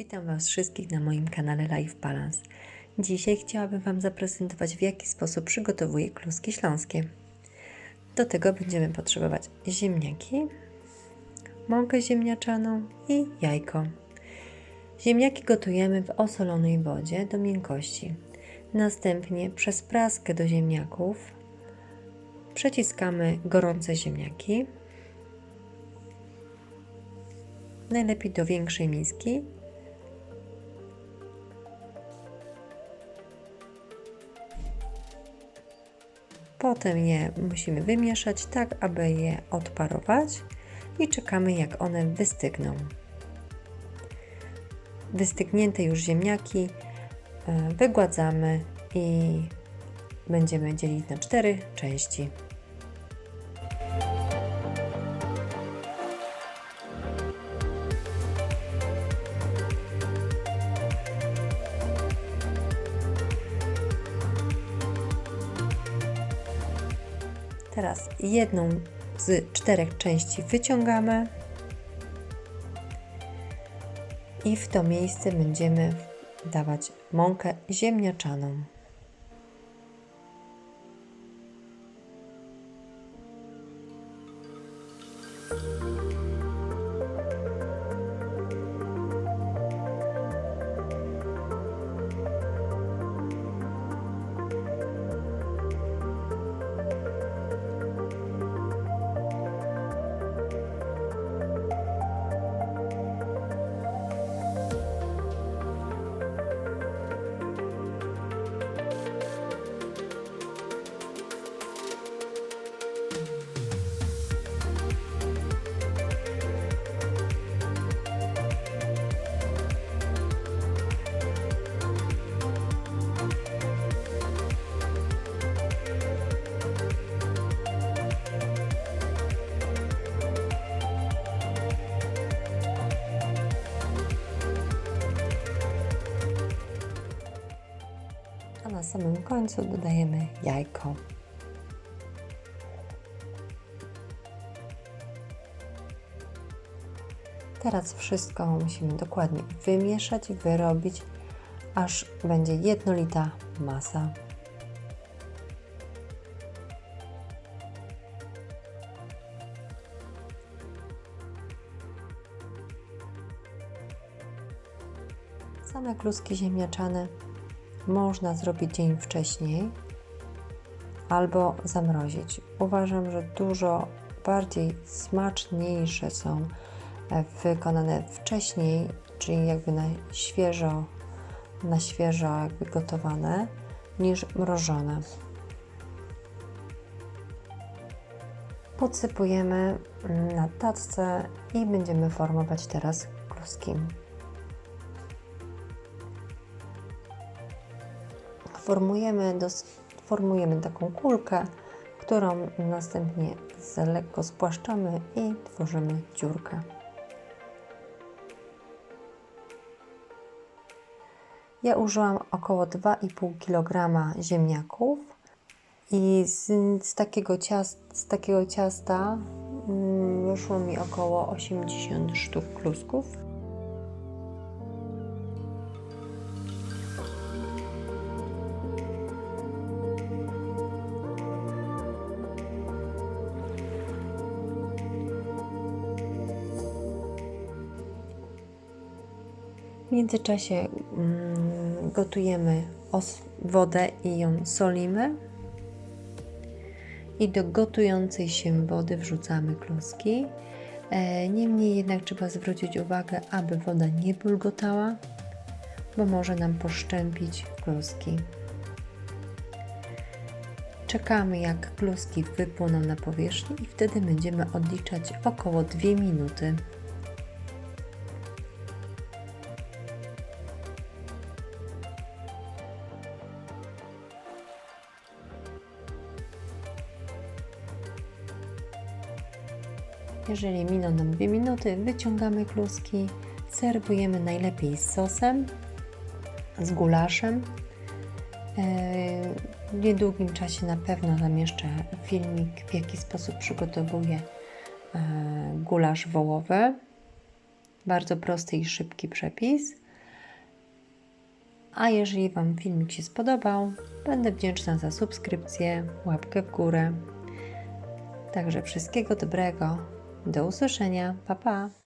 Witam Was wszystkich na moim kanale Life Balance. Dzisiaj chciałabym Wam zaprezentować, w jaki sposób przygotowuję kluski śląskie. Do tego będziemy potrzebować ziemniaki, mąkę ziemniaczaną i jajko. Ziemniaki gotujemy w osolonej wodzie do miękkości. Następnie przez praskę do ziemniaków przeciskamy gorące ziemniaki. Najlepiej do większej miski Potem je musimy wymieszać tak, aby je odparować i czekamy jak one wystygną. Wystygnięte już ziemniaki e, wygładzamy i będziemy dzielić na cztery części. Teraz jedną z czterech części wyciągamy i w to miejsce będziemy dawać mąkę ziemniaczaną. Na samym końcu dodajemy jajko. Teraz wszystko musimy dokładnie wymieszać wyrobić, aż będzie jednolita masa. Same kluski ziemniaczane można zrobić dzień wcześniej albo zamrozić. Uważam, że dużo bardziej smaczniejsze są e, wykonane wcześniej, czyli jakby na świeżo, na świeżo jakby gotowane, niż mrożone. Podsypujemy na tacce i będziemy formować teraz kluski. Formujemy, dos, formujemy taką kulkę, którą następnie lekko spłaszczamy i tworzymy dziurkę. Ja użyłam około 2,5 kg ziemniaków i z, z, takiego ciasta, z takiego ciasta mm, wyszło mi około 80 sztuk klusków. W międzyczasie mm, gotujemy wodę i ją solimy. I do gotującej się wody wrzucamy kluski. E, niemniej jednak trzeba zwrócić uwagę, aby woda nie bulgotała, bo może nam poszczępić kluski. Czekamy jak kluski wypłoną na powierzchni i wtedy będziemy odliczać około 2 minuty. Jeżeli miną nam 2 minuty, wyciągamy kluski, serwujemy najlepiej z sosem, z gulaszem. E, w niedługim czasie na pewno zamieszczę filmik, w jaki sposób przygotowuję e, gulasz wołowy. Bardzo prosty i szybki przepis. A jeżeli Wam filmik się spodobał, będę wdzięczna za subskrypcję, łapkę w górę. Także wszystkiego dobrego. Do usłyszenia. Pa pa.